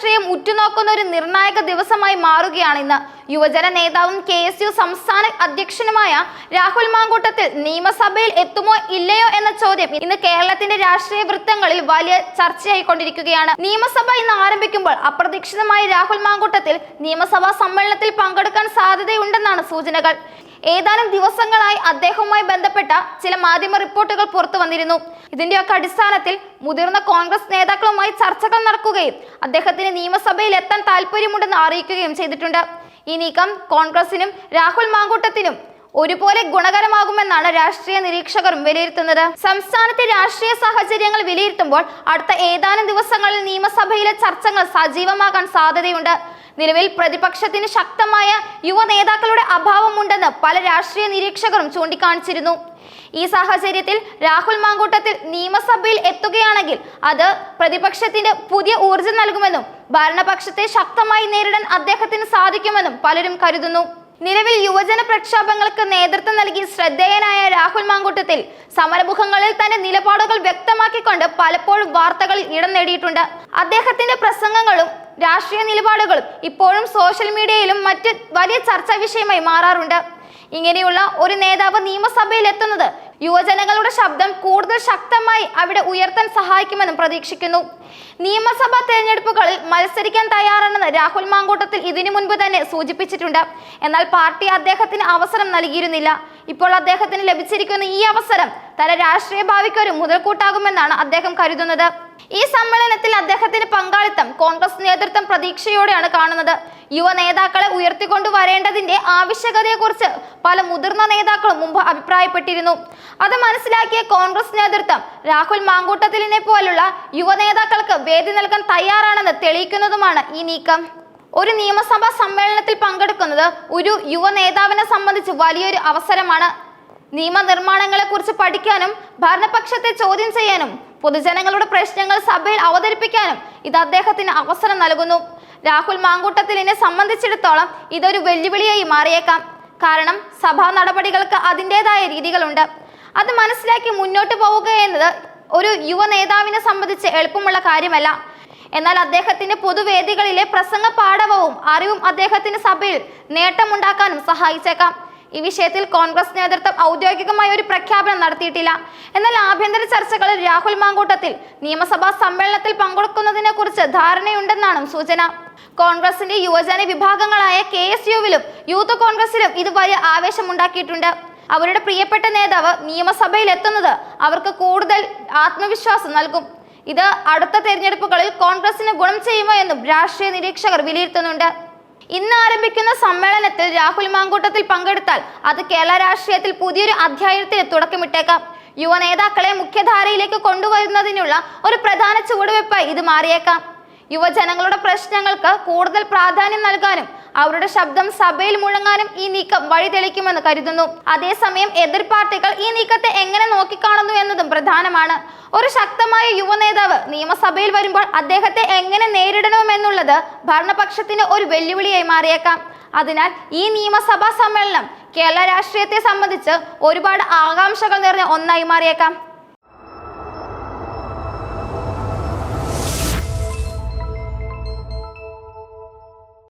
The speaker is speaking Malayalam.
രാഷ്ട്രീയം ഉറ്റുനോക്കുന്ന ഒരു നിർണായക ദിവസമായി മാറുകയാണ് ഇന്ന്. യുവജന നേതാവും കെ എസ് യു സംസ്ഥാന അധ്യക്ഷനുമായ രാഹുൽ മാങ്കൂട്ടത്തിൽ നിയമസഭയിൽ എത്തുമോ ഇല്ലയോ എന്ന ചോദ്യം ഇന്ന് കേരളത്തിന്റെ രാഷ്ട്രീയ വൃത്തങ്ങളിൽ വലിയ ചർച്ചയായിക്കൊണ്ടിരിക്കുകയാണ്. നിയമസഭ ഇന്ന് ആരംഭിക്കുമ്പോൾ അപ്രതീക്ഷിതമായി രാഹുൽ മാങ്കൂട്ടത്തിൽ നിയമസഭാ സമ്മേളനത്തിൽ പങ്കെടുക്കാൻ സാധ്യതയുണ്ടെന്നാണ് സൂചനകൾ. ഏതാനും ദിവസങ്ങളായി അദ്ദേഹവുമായി ബന്ധപ്പെട്ട ചില മാധ്യമ റിപ്പോർട്ടുകൾ പുറത്തു വന്നിരുന്നു. ഇതിന്റെയൊക്കെ അടിസ്ഥാനത്തിൽ മുതിർന്ന കോൺഗ്രസ് നേതാക്കളുമായി ചർച്ചകൾ നടക്കുകയും അദ്ദേഹത്തിന് നിയമസഭയിൽ എത്താൻ താല്പര്യമുണ്ടെന്ന് അറിയിക്കുകയും ചെയ്തിട്ടുണ്ട്. ഈ നീക്കം കോൺഗ്രസിനും രാഹുൽ മാങ്കൂട്ടത്തിനും ഒരുപോലെ ഗുണകരമാകുമെന്നാണ് രാഷ്ട്രീയ നിരീക്ഷകരും വിലയിരുത്തുന്നത്. സംസ്ഥാനത്തെ രാഷ്ട്രീയ സാഹചര്യങ്ങൾ വിലയിരുത്തുമ്പോൾ അടുത്ത ഏതാനും ദിവസങ്ങളിൽ നിയമസഭയിലെ ചർച്ചകൾ സജീവമാകാൻ സാധ്യതയുണ്ട്. നിലവിൽ പ്രതിപക്ഷത്തിന് ശക്തമായ യുവ നേതാക്കളുടെ അഭാവമുണ്ടെന്ന് പല രാഷ്ട്രീയ നിരീക്ഷകരും ചൂണ്ടിക്കാണിച്ചിരുന്നു. ഈ സാഹചര്യത്തിൽ രാഹുൽ മാങ്കൂട്ടത്തിൽ നിയമസഭയിൽ എത്തുകയാണെങ്കിൽ അത് പ്രതിപക്ഷത്തിന് പുതിയ ഊർജം നൽകുമെന്നും ഭരണപക്ഷത്തെ ശക്തമായി നേരിടാൻ അദ്ദേഹത്തിന് സാധിക്കുമെന്നും പലരും കരുതുന്നു. നിലവിൽ യുവജന പ്രക്ഷോഭങ്ങൾക്ക് നേതൃത്വം നൽകി ശ്രദ്ധേയനായ രാഹുൽ മാങ്കൂട്ടത്തിൽ സമരമുഖങ്ങളിൽ തന്നെ നിലപാടുകൾ വ്യക്തമാക്കിക്കൊണ്ട് പലപ്പോഴും വാർത്തകളിൽ ഇടം നേടിയിട്ടുണ്ട്. അദ്ദേഹത്തിന്റെ പ്രസംഗങ്ങളും രാഷ്ട്രീയ നിലപാടുകളും ഇപ്പോഴും സോഷ്യൽ മീഡിയയിലും മറ്റ് വലിയ ചർച്ചാ വിഷയമായി മാറാറുണ്ട്. ഇങ്ങനെയുള്ള ഒരു നേതാവ് നിയമസഭയിൽ എത്തുന്നത് യുവജനങ്ങളുടെ ശബ്ദം കൂടുതൽ ശക്തമായി അവിടെ ഉയർത്താൻ സഹായിക്കുമെന്നും പ്രതീക്ഷിക്കുന്നു. നിയമസഭാ തെരഞ്ഞെടുപ്പുകളിൽ മത്സരിക്കാൻ തയ്യാറാണെന്ന് രാഹുൽ മാങ്കൂട്ടത്തിൽ ഇതിനു മുൻപ് തന്നെ സൂചിപ്പിച്ചിട്ടുണ്ട്. എന്നാൽ പാർട്ടി അദ്ദേഹത്തിന് അവസരം നൽകിയിരുന്നില്ല. ഇപ്പോൾ അദ്ദേഹത്തിന് ലഭിച്ചിരിക്കുന്ന ഈ അവസരം തല രാഷ്ട്രീയ ഭാവിക്ക് ഒരു മുതൽക്കൂട്ടാകുമെന്നാണ് അദ്ദേഹം കരുതുന്നത്. ഈ സമ്മേളനത്തിൽ അദ്ദേഹത്തിന് പങ്കാളിത്തം കോൺഗ്രസ് നേതൃത്വം പ്രതീക്ഷയോടെയാണ് കാണുന്നത്. യുവ നേതാക്കളെ ഉയർത്തിക്കൊണ്ടുവരേണ്ടതിന്റെ ആവശ്യകതയെക്കുറിച്ച് പല മുതിർന്ന നേതാക്കളും മുമ്പ് അഭിപ്രായപ്പെട്ടിരുന്നു. അത് മനസ്സിലാക്കിയ കോൺഗ്രസ് നേതൃത്വം രാഹുൽ മാങ്കൂട്ടത്തിലിനെ പോലുള്ള യുവ നേതാക്കൾക്ക് വേദി നൽകാൻ തയ്യാറാണെന്ന് തെളിയിക്കുന്നതുമാണ് ഈ നീക്കം. ഒരു നിയമസഭാ സമ്മേളനത്തിൽ പങ്കെടുക്കുന്നത് ഒരു യുവ നേതാവിനെ സംബന്ധിച്ച് വലിയൊരു അവസരമാണ്. നിയമനിർമ്മാണങ്ങളെ കുറിച്ച് പഠിക്കാനും ഭരണപക്ഷത്തെ ചോദ്യം ചെയ്യാനും പൊതുജനങ്ങളുടെ പ്രശ്നങ്ങൾ സഭയിൽ അവതരിപ്പിക്കാനും ഇത് അദ്ദേഹത്തിന് അവസരം നൽകുന്നു. രാഹുൽ മാങ്കൂട്ടത്തിലിനെ സംബന്ധിച്ചിടത്തോളം ഇതൊരു വെല്ലുവിളിയായി മാറിയേക്കാം. കാരണം സഭാ നടപടികൾക്ക് അതിന്റെതായ രീതികളുണ്ട്. അത് മനസ്സിലാക്കി മുന്നോട്ട് പോവുക എന്നത് ഒരു യുവ നേതാവിനെ സംബന്ധിച്ച് എളുപ്പമുള്ള കാര്യമല്ല. എന്നാൽ അദ്ദേഹത്തിന്റെ പൊതുവേദികളിലെ പ്രസംഗ പാഠവും അറിവും അദ്ദേഹത്തിന് സഭയിൽ നേട്ടമുണ്ടാക്കാനും സഹായിച്ചേക്കാം. ഈ വിഷയത്തിൽ കോൺഗ്രസ് നേതൃത്വം ഔദ്യോഗികമായ ഒരു പ്രഖ്യാപനം നടത്തിയിട്ടില്ല. എന്നാൽ ആഭ്യന്തര ചർച്ചകളിൽ രാഹുൽ മാങ്കൂട്ടത്തിൽ നിയമസഭാ സമ്മേളനത്തിൽ പങ്കെടുക്കുന്നതിനെ കുറിച്ച് ധാരണയുണ്ടെന്നാണ് സൂചന. കോൺഗ്രസിന്റെ യുവജന വിഭാഗങ്ങളായ കെ എസ് യുവിലും യൂത്ത് കോൺഗ്രസിലും ഇത് വലിയ ആവേശമുണ്ടാക്കിയിട്ടുണ്ട്. അവരുടെ പ്രിയപ്പെട്ട നേതാവ് നിയമസഭയിൽ എത്തുന്നത് അവർക്ക് കൂടുതൽ ആത്മവിശ്വാസം നൽകും. ഇത് അടുത്ത തെരഞ്ഞെടുപ്പുകളിൽ കോൺഗ്രസിന് ഗുണം ചെയ്യുമോ എന്നും രാഷ്ട്രീയ നിരീക്ഷകർ വിലയിരുത്തുന്നുണ്ട്. ഇന്ന് ആരംഭിക്കുന്ന സമ്മേളനത്തിൽ രാഹുൽ മാങ്കൂട്ടത്തിൽ പങ്കെടുത്താൽ അത് കേരള രാഷ്ട്രീയത്തിൽ പുതിയൊരു അധ്യായത്തിന് തുടക്കമിട്ടേക്കാം. യുവ നേതാക്കളെ മുഖ്യധാരയിലേക്ക് കൊണ്ടുവരുന്നതിനുള്ള ഒരു പ്രധാന ചുവടുവെപ്പായി ഇത് മാറിയേക്കാം. യുവജനങ്ങളുടെ പ്രശ്നങ്ങൾക്ക് കൂടുതൽ പ്രാധാന്യം നൽകാനും അവരുടെ ശബ്ദം സഭയിൽ മുഴങ്ങാനും ഈ നീക്കം വഴിതെളിക്കുമെന്ന് കരുതുന്നു. അതേസമയം എതിർ പാർട്ടികൾ ഈ നീക്കത്തെ എങ്ങനെ നോക്കിക്കാണുന്നു എന്നതും പ്രധാനമാണ്. ഒരു ശക്തമായ യുവ നേതാവ് നിയമസഭയിൽ വരുമ്പോൾ അദ്ദേഹത്തെ എങ്ങനെ നേരിടണമെന്നുള്ളത് ഭരണപക്ഷത്തിന് ഒരു വെല്ലുവിളിയായി മാറിയേക്കാം. അതിനാൽ ഈ നിയമസഭാ സമ്മേളനം കേരള രാഷ്ട്രീയത്തെ സംബന്ധിച്ച് ഒരുപാട് ആകാംക്ഷകൾ നിറഞ്ഞ ഒന്നായി മാറിയേക്കാം.